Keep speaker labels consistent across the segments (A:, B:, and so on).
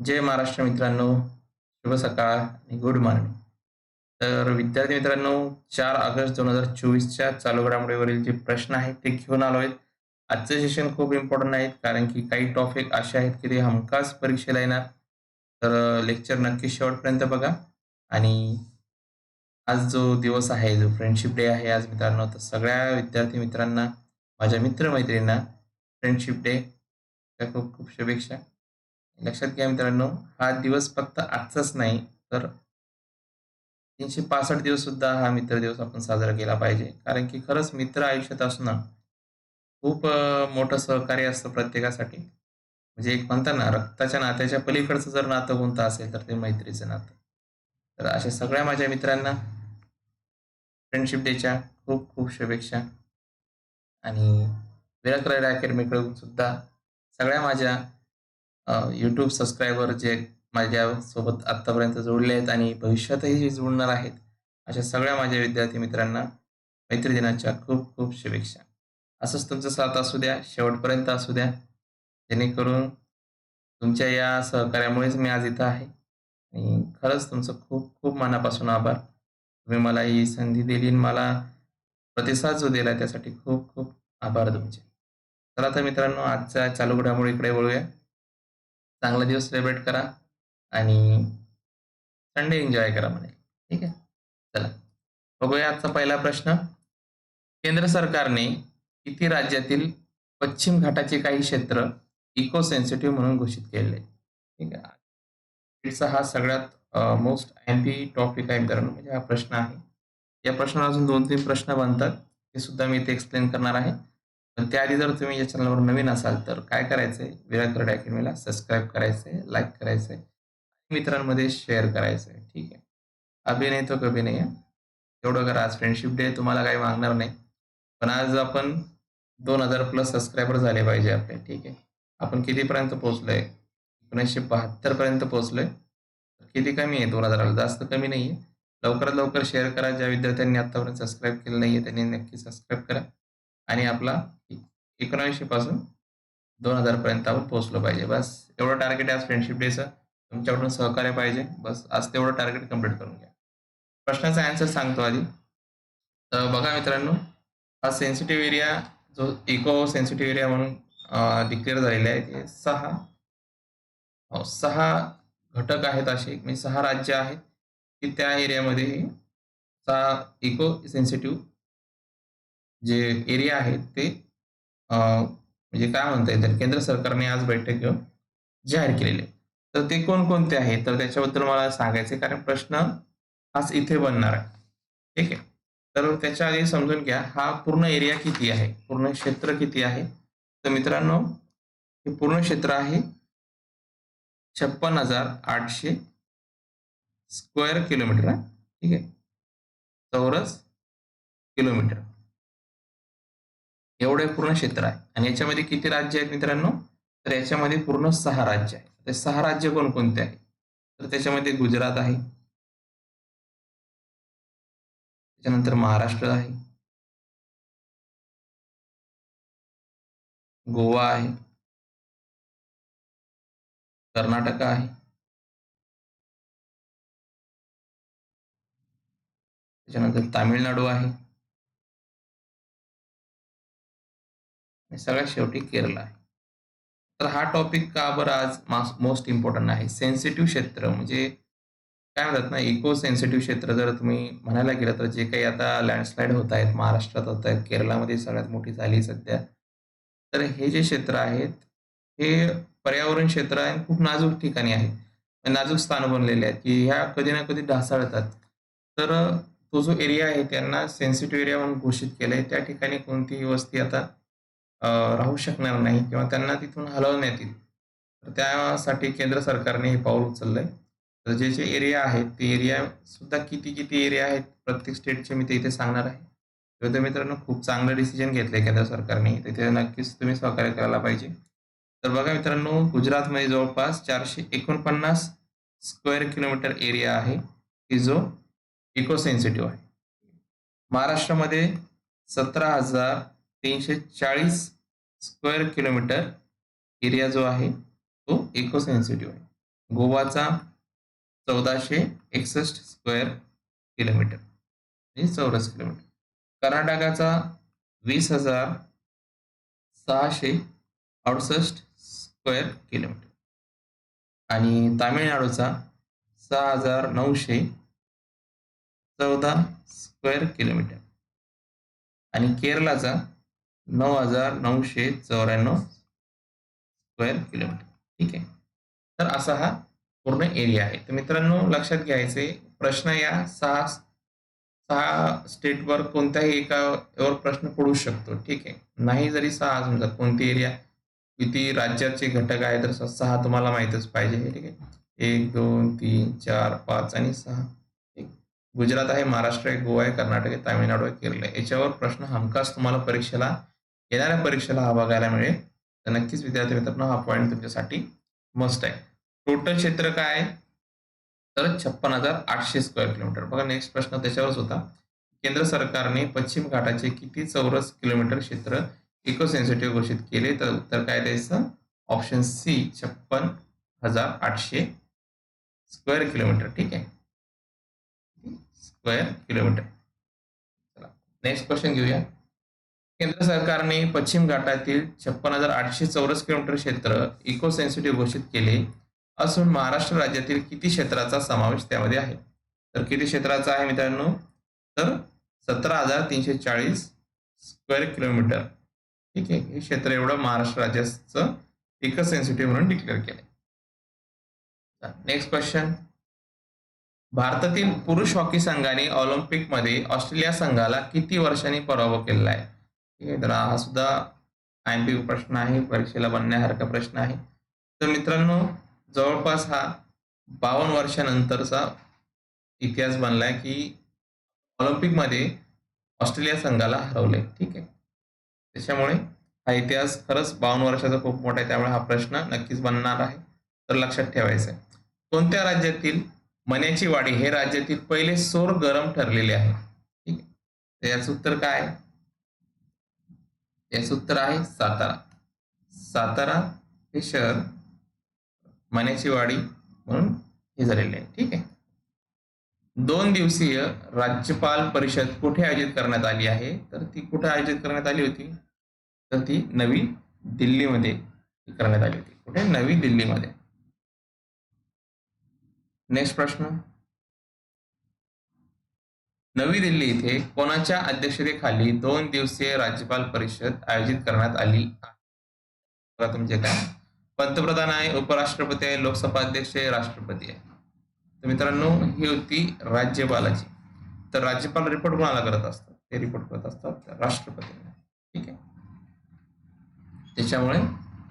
A: जय महाराष्ट्र मित्रांनो शुभ सकाळ आणि गुड मॉर्निंग. तर विद्यार्थी मित्रांनो चार ऑगस्ट दोन हजार चोवीसच्या चालू घडामोडीवरील जे प्रश्न आहेत ते घेऊन आलो आहेत. आजचे सेशन खूप इम्पॉर्टंट आहेत कारण की काही टॉपिक असे आहेत की ते हमखास परीक्षेला येणार. तर लेक्चर नक्की शेवटपर्यंत बघा. आणि आज जो दिवस आहे जो फ्रेंडशिप डे आहे आज मित्रांनो तर सगळ्या विद्यार्थी मित्रांना माझ्या मित्रमैत्रिणींना फ्रेंडशिप डे खूप खूप शुभेच्छा. लक्षात घ्या मित्रांनो हा दिवस फक्त आजचाच नाही तर तीनशे पासष्ट दिवस सुद्धा हा मित्र दिवस आपण साजरा केला पाहिजे. कारण की खरंच मित्र आयुष्यात असणं खूप मोठं सहकार्य असतं प्रत्येकासाठी. म्हणजे एक म्हणतात ना रक्ताच्या नात्याच्या पलीकडचं जर नातं कोणतं असेल तर ते मैत्रीचं नातं. तर अशा सगळ्या माझ्या मित्रांना फ्रेंडशिप डेच्या खूप खूप शुभेच्छा. आणि विराट अकॅडमीकडून सुद्धा सगळ्या माझ्या यूट्यूब सबस्क्रायबर जे माझ्यासोबत आत्तापर्यंत जोडले आहेत आणि भविष्यातही जे जुळणार आहेत अशा सगळ्या माझ्या विद्यार्थी मित्रांना मैत्री दिनाच्या खूप खूप शुभेच्छा. असंच तुमचं साथ असू द्या शेवटपर्यंत असू द्या. जेणेकरून तुमच्या या सहकार्यामुळेच मी आज इथं आहे. आणि खरंच तुमचं खूप खूप मनापासून आभार. तुम्ही मला ही संधी दिली आणि मला प्रतिसाद जो दिला त्यासाठी खूप खूप आभार तुमचे. चला तर मित्रांनो आजच्या चालू घडामोडीकडे वळूया. चांगला दिवस सेलिब्रेट करा आणि संडे एन्जॉय करा म्हणे. ठीक आहे? चला. बघूया आजचा पहिला प्रश्न. केंद्र सरकारने किती राज्यातील पश्चिम घाटाचे काही क्षेत्र इको सेन्सिटिव्ह म्हणून घोषित केले? ठीक आहे? हा सगळ्यात मोस्ट एम टॉपिक आहे मित्रांनो म्हणजे हा प्रश्न आहे. या प्रश्नाला अजून दोन तीन प्रश्न बनतात. ते सुद्धा मी इथे एक्सप्लेन करणार आहे. पण त्याआधी जर तुम्ही या चॅनलवर नवीन असाल तर काय करायचंय? विराट करड अकॅडमीला सबस्क्राईब करायचंय लाईक करायचंय मित्रांमध्ये शेअर करायचंय. ठीक आहे? अभिनय तो कभी नाही आहे. एवढं करा आज फ्रेंडशिप डे तुम्हाला काही मागणार नाही. पण आज आपण दोन हजार प्लस सबस्क्रायबर झाले पाहिजे आपले. ठीक आहे? आपण कितीपर्यंत पोहोचलोय? एकोणीसशे बहात्तर पर्यंत पोहोचलोय किती कमी आहे? दोन हजाराला जास्त कमी नाही आहे लवकरात लवकर शेअर करा. ज्या विद्यार्थ्यांनी आतापर्यंत सबस्क्राईब केलं नाहीये त्यांनी नक्की सबस्क्राईब करा. आणि आपला एकोणावीसशे पासून दोन हजार पर्यंत आपण पोहोचलो पाहिजे. बस एवढं टार्गेट आहे आज फ्रेंडशिप डेचं तुमच्याकडून सहकार्य पाहिजे. बस आज तेवढं टार्गेट कंप्लीट करून घ्या. प्रश्नाचा आन्सर सांगतो आधी. तर बघा मित्रांनो हा सेन्सिटिव्ह एरिया जो इको सेन्सिटिव्ह एरिया म्हणून डिक्लेअर झालेला आहे ते सहा हो सहा घटक आहेत असे. म्हणजे सहा राज्य आहेत. की त्या एरियामध्ये सहा इको सेन्सिटिव्ह जे एरिया आहेत ते म्हणजे काय म्हणता येईल केंद्र सरकारने आज बैठक घेऊन जाहीर केलेले तर ते कोणकोणते आहेत? तर त्याच्याबद्दल मला सांगायचे कारण प्रश्न हाच इथे बनणार आहे. ठीक आहे? तर त्याच्या आधी समजून घ्या हा पूर्ण एरिया किती आहे? पूर्ण क्षेत्र किती आहे? तर मित्रांनो हे पूर्ण क्षेत्र आहे छप्पन हजार आठशे स्क्वेअर किलोमीटर आहे ठीक आहे? चौरस किलोमीटर. एवढे पूर्ण क्षेत्र आहे. आणि याच्यामध्ये किती राज्य आहेत मित्रांनो? तर याच्यामध्ये पूर्ण सहा राज्य आहे सहा राज्य कोणकोणते आहेत? तर त्याच्यामध्ये गुजरात आहे. त्याच्यानंतर महाराष्ट्र आहे. गोवा आहे. कर्नाटक आहे. त्याच्यानंतर तामिळनाडू आहे. आणि सगळ्यात शेवटी केरळ आहे. तर हा टॉपिक का बरं आज मोस्ट इम्पॉर्टंट आहे? सेन्सिटिव्ह क्षेत्र म्हणजे काय म्हणतात ना इको सेन्सिटिव्ह क्षेत्र जर तुम्ही म्हणायला गेलं तर जे काही आता लँडस्लाईड होत आहेत महाराष्ट्रात होत आहेत केरळामध्ये सगळ्यात मोठी झाली सध्या. तर हे जे क्षेत्र आहेत हे पर्यावरण क्षेत्र आहे खूप नाजूक ठिकाणी आहे नाजूक स्थान बनलेले आहेत की ह्या कधी ना कधी ढासळतात. तर तो जो एरिया आहे त्यांना सेन्सिटिव्ह एरिया म्हणून घोषित केलंय. त्या ठिकाणी कोणतीही वस्ती आता राहू शकणार नाही किंवा त्यांना तिथून हलवण्यात येईल तर त्यासाठी केंद्र सरकारने हे पाऊल उचललंय. तर जे जे एरिया आहेत ते एरिया सुद्धा किती किती एरिया आहेत प्रत्येक स्टेटचे मी ते इथे सांगणार आहे. तर मित्रांनो खूप चांगलं डिसिजन घेतलंय केंद्र सरकारने. तिथे नक्कीच तुम्ही सहकार्य करायला पाहिजे. तर बघा मित्रांनो गुजरातमध्ये जवळपास चारशे एकोणपन्नास स्क्वेअर किलोमीटर एरिया आहे की जो इको सेन्सिटिव्ह आहे. महाराष्ट्रामध्ये सतरा हजार तीनशे चाळीस स्क्वेअर किलोमीटर एरिया जो आहे तो इको सेन्सिटिव्ह आहे. गोवाचा चौदाशे एकसष्ट स्क्वेअर किलोमीटर म्हणजे चौरस किलोमीटर. कर्नाटकाचा वीस हजार सहाशे अडुसष्ट स्क्वेअर किलोमीटर. आणि तामिळनाडूचा सहा हजार नऊशे चौदा स्क्वेअर किलोमीटर. आणि केरळाचा नऊ हजार नऊशे चौऱ्याण्णव स्क्वेअर किलोमीटर ठीक आहे? तर असा हा पूर्ण एरिया आहे. तर मित्रांनो लक्षात घ्यायचे प्रश्न या सहा सहा स्टेटवर कोणत्याही एकावर प्रश्न पडू शकतो. ठीक आहे? नाही जरी सहा समजा कोणती एरिया किती राज्याचे घटक आहे तर सहा तुम्हाला माहीतच पाहिजे. ठीक आहे? एक दोन तीन चार पाच आणि सहा. गुजरात आहे महाराष्ट्र आहे गोवा आहे कर्नाटक आहे तामिळनाडू आहे केरळ आहे. याच्यावर प्रश्न हमखास तुम्हाला परीक्षेला येणाऱ्या परीक्षेला हा बघायला मिळेल. तर नक्कीच विद्यार्थी मित्रांनो हा पॉईंट तुमच्यासाठी मस्त आहे. टोटल क्षेत्र काय आहे? तर छप्पन हजार आठशे स्क्वेअर किलोमीटर बघा नेक्स्ट प्रश्न त्याच्यावरच होता. केंद्र सरकारने पश्चिम घाटाचे किती चौरस किलोमीटर क्षेत्र इको सेन्सिटिव्ह घोषित केले? तर उत्तर काय द्यायचं? ऑप्शन सी छप्पन हजार आठशे स्क्वेअर किलोमीटर ठीक आहे? स्क्वेअर किलोमीटर चला नेक्स्ट क्वेश्चन घेऊया. केंद्र सरकारने पश्चिम घाटातील छप्पन हजार आठशे चौरस किलोमीटर क्षेत्र इको सेन्सिटिव्ह घोषित केले असून महाराष्ट्र राज्यातील किती क्षेत्राचा समावेश त्यामध्ये आहे? तर किती क्षेत्राचा आहे मित्रांनो? तर सतरा हजार तीनशे चाळीस स्क्वेअर किलोमीटर ठीक आहे हे क्षेत्र एवढं महाराष्ट्र राज्याचं इको सेन्सिटिव्ह म्हणून डिक्लेअर केलं नेक्स्ट क्वेश्चन भारतातील पुरुष हॉकी संघाने ऑलिम्पिकमध्ये ऑस्ट्रेलिया संघाला किती वर्षांनी पराभव केलेला आहे? ठीक आहे. तर हा सुद्धा आय एम पी प्रश्न आहे. परीक्षेला बनण्यासारखा प्रश्न आहे. तर मित्रांनो जवळपास हा बावन्न वर्षानंतरचा इतिहास बनलाय की ऑलिम्पिकमध्ये ऑस्ट्रेलिया संघाला हरवले ठीक आहे? त्याच्यामुळे हा इतिहास खरंच बावन्न वर्षाचा खूप मोठा आहे. त्यामुळे हा प्रश्न नक्कीच बनणार आहे. तर लक्षात ठेवायचा आहे कोणत्या राज्यातील मण्याची वाडी हे राज्यातील पहिले सोर गरम ठरलेले आहे? ठीक आहे? याचं उत्तर काय याचं उत्तर आहे सातारा. सातारा हे शहर मण्याची वाडी म्हणून हे झालेले आहे. ठीक आहे? दोन दिवसीय राज्यपाल परिषद कुठे आयोजित करण्यात आली आहे? तर ती कुठे आयोजित करण्यात आली होती? तर ती नवी दिल्लीमध्ये करण्यात आली होती. कुठे? नवी दिल्लीमध्ये. नेक्स्ट प्रश्न. नवी दिल्ली येथे कोणाच्या अध्यक्षतेखाली दोन दिवसीय राज्यपाल परिषद आयोजित करण्यात आली तुमचे काय? पंतप्रधान आहे उपराष्ट्रपती आहे लोकसभा अध्यक्ष आहे राष्ट्रपती आहे तर मित्रांनो ही होती राज्यपालाची. तर राज्यपाल रिपोर्ट कोणाला करत असतात? ते रिपोर्ट करत असतात राष्ट्रपतींना. ठीक आहे? त्याच्यामुळे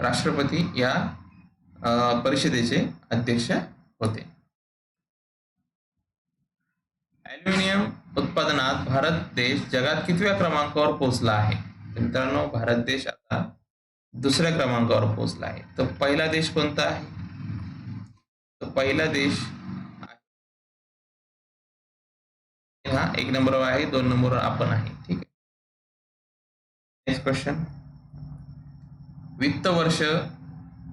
A: राष्ट्रपती या परिषदेचे अध्यक्ष होते. ॲल्युमिनियम उत्पादनात भारत देश जगात कितव्या क्रमांकावर पोहोचला आहे? तर मित्रांनो भारत देश आता दुसऱ्या क्रमांकावर पोहोचला आहे. तर पहिला देश कोणता आहे? तर पहिला देश हा एक नंबरवर आहे दोन नंबरवर आपण आहे. ठीक आहे. नेक्स्ट क्वेश्चन वित्त वर्ष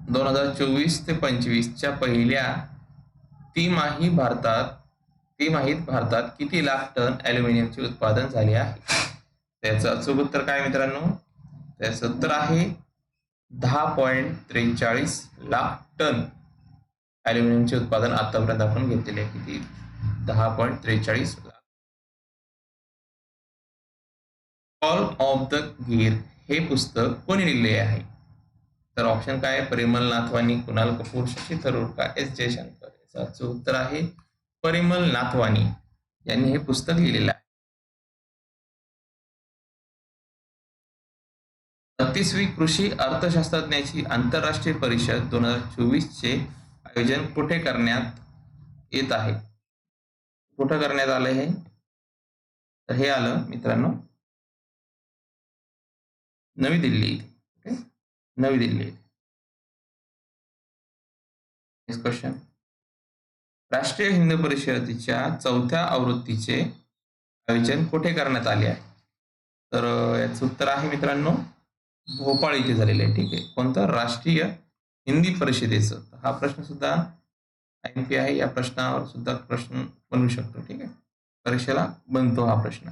A: दोन हजार चोवीस ते पंचवीसच्या पहिल्या तिमाही भारतात तिमाहीत भारतात किती लाख टन ॲल्युमिनियमचे उत्पादन झाले आहे? त्याचं अचूक उत्तर काय मित्रांनो? त्याचं उत्तर आहे दहा पॉईंट त्रेचाळीस लाख टन ॲल्युमिनियमचे उत्पादन आतापर्यंत आपण घेतलेले आहे. किती? दहा पॉईंट त्रेचाळीस lakh. All of the Gir हे पुस्तक कोणी लिहिले आहे? तर ऑप्शन काय परिमल नाथवानी कुणाल कपूर शशी थरूर का एस जयशंकर. याचं उत्तर आहे परिमल नाथवानी यांनी हे पुस्तक लिहिलेलं आहे. छत्तीसवी कृषी अर्थशास्त्रज्ञाची आंतरराष्ट्रीय परिषद दोन हजार चोवीस चे आयोजन कुठे करण्यात येत आहे? कुठं करण्यात आलं हे? तर हे आलं मित्रांनो नवी दिल्ली नवी दिल्ली नेक्स्ट क्वेश्चन राष्ट्रीय हिंदू परिषदेच्या चौथ्या आवृत्तीचे आयोजन कुठे करण्यात आले आहे? तर याचं उत्तर आहे मित्रांनो भोपाळ इथे झालेलं आहे. ठीक आहे. कोणतं? राष्ट्रीय हिंदी परिषदेचं. हा प्रश्न सुद्धा एम पी आहे. या प्रश्नावर सुद्धा प्रश्न बनवू शकतो. ठीक आहे. परीक्षेला बनतो हा प्रश्न.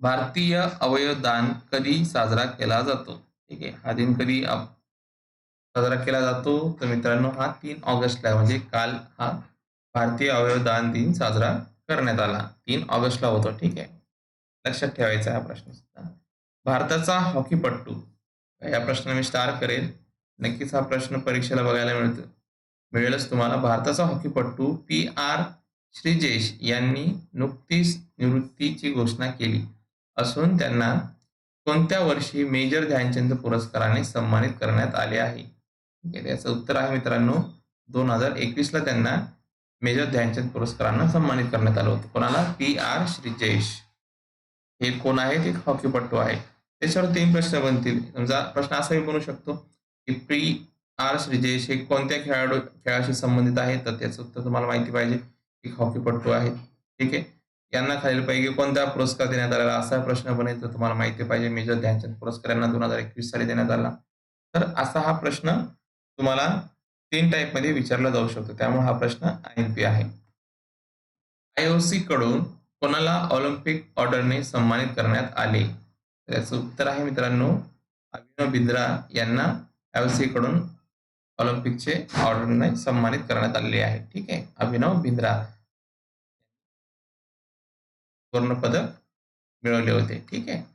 A: भारतीय अवयवदान कधी साजरा केला जातो? ठीक आहे. हा दिन कधी साजरा केला जातो. तर मित्रांनो हा तीन ऑगस्टला म्हणजे काल हा भारतीय अवयव दान दिन साजरा करण्यात आला. तीन ऑगस्टला होतो. ठीक आहे. लक्षात ठेवायचा हा प्रश्न सुद्धा. भारताचा हॉकीपट्टू या प्रश्न मी स्टार करेल. नक्कीच हा प्रश्न परीक्षेला बघायला मिळतो. मिळेलच तुम्हाला. भारताचा हॉकीपट्टू पी आर श्रीजेश यांनी नुकतीच निवृत्तीची घोषणा केली असून त्यांना कोणत्या वर्षी मेजर ध्यानचंद पुरस्काराने सन्मानित करण्यात आले आहे? आहे याचं उत्तर आहे मित्रांनो दोन हजार एकवीसला त्यांना मेजर ध्यानचंद पुरस्कारानं सन्मानित करण्यात आलं होतं. कोणाला? पी आर श्रीजेश हे कोण आहेत? एक हॉकीपट्टू आहे त्याच्यावर तीन प्रश्न बनतील. समजा प्रश्न असाही बनू शकतो की पी आर श्रीजेश हे कोणत्या खेळाडू खेळाशी संबंधित आहे तर त्याचं उत्तर तुम्हाला माहिती पाहिजे. एक हॉकीपट्टू आहे ठीक आहे? यांना खालीलपैकी कोणत्या पुरस्कार देण्यात आलेला? असा प्रश्न बनेल तर तुम्हाला माहिती पाहिजे. मेजर ध्यानचंद पुरस्कार यांना दोन हजार एकवीस साली देण्यात आला. तर असा हा प्रश्न तुम्हाला तीन टाईपमध्ये विचारला जाऊ शकतो. त्यामुळे हा प्रश्न आय पी आहे. आयओसी कडून कोणाला ऑलिम्पिक ऑर्डरने सन्मानित करण्यात आले? तर याचं उत्तर आहे मित्रांनो अभिनव बिंद्रा यांना आयओसी कडून ऑलिम्पिकचे ऑर्डरने सन्मानित करण्यात आलेले आहे. ठीक आहे अभिनव बिंद्रा सुवर्ण पदक मिळवले होते. ठीक आहे.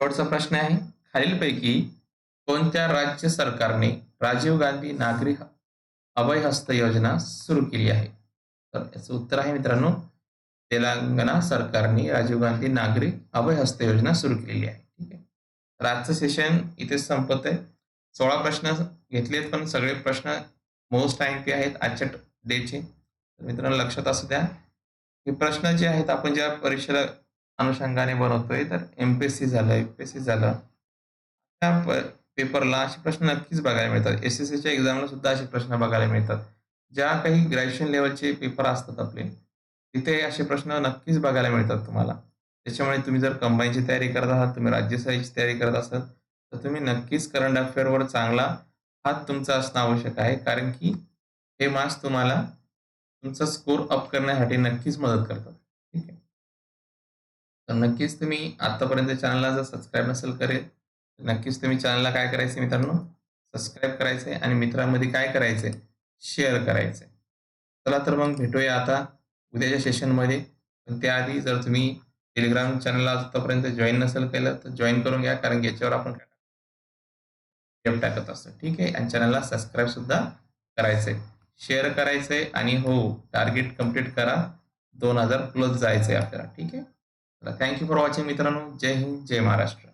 A: शेवटचा प्रश्न आहे. खालीलपैकी कोणत्या राज्य सरकारने राजीव गांधी नागरी अभय हस्त योजना सुरू केली आहे? तर याचं उत्तर आहे मित्रांनो तेलंगणा सरकारने राजीव गांधी नागरी अभय हस्त योजना सुरू केलेली आहे. ठीक आहे? तर आजचं सेशन इथेच संपत आहे. सोळा प्रश्न घेतलेत पण सगळे प्रश्न मोस्ट टाइम पी आहेत आजच्या डेचे तर मित्रांनो लक्षात असू द्या. हे प्रश्न जे आहेत आपण ज्या परीक्षेला अनुषंगाने बनवतोय. तर एमपीएससी झालं यू पी एस सी झालं. त्या पेपरला असे प्रश्न नक्कीच बघायला मिळतात. एस एस सीच्या एक्झामला सुद्धा असे प्रश्न बघायला मिळतात. ज्या काही ग्रॅज्युएशन लेवलचे पेपर असतात आपले तिथे असे प्रश्न नक्कीच बघायला मिळतात तुम्हाला. त्याच्यामुळे तुम्ही जर कंबाईनची तयारी करत आहात तुम्ही राज्यसभेची तयारी करत असाल तर तुम्ही नक्कीच करंट अफेअरवर चांगला हात तुमचा असणं आवश्यक आहे. कारण की हे मार्क्स तुम्हाला तुमचा स्कोर अप करण्यासाठी नक्कीच मदत करतात. तर नक्कीच तुम्ही आतापर्यंत चॅनलला जर सबस्क्राईब नसेल करेल नक्कीच तुम्ही चॅनलला काय करायचे मित्रांनो? सबस्क्राईब करायचे आणि मित्रांमध्ये काय करायचे शेअर करायचे चला तर मग भेटूया आता उद्याच्या सेशनमध्ये पण त्याआधी जर तुम्ही टेलिग्राम चॅनलला आतापर्यंत जॉईन नसेल केलं तर जॉईन करून घ्या कारण याच्यावर आपण गेम टाकत? असतो. ठीक आहे? आणि चॅनलला सबस्क्राईब सुद्धा करायचंय. शेअर करायचंय आणि हो टार्गेट कंप्लीट करा. दोन हजार प्लस जायचंय आपल्याला. ठीक आहे? थँक्यू फॉर वॉचिंग मित्रांनो. जय हिंद जय महाराष्ट्र.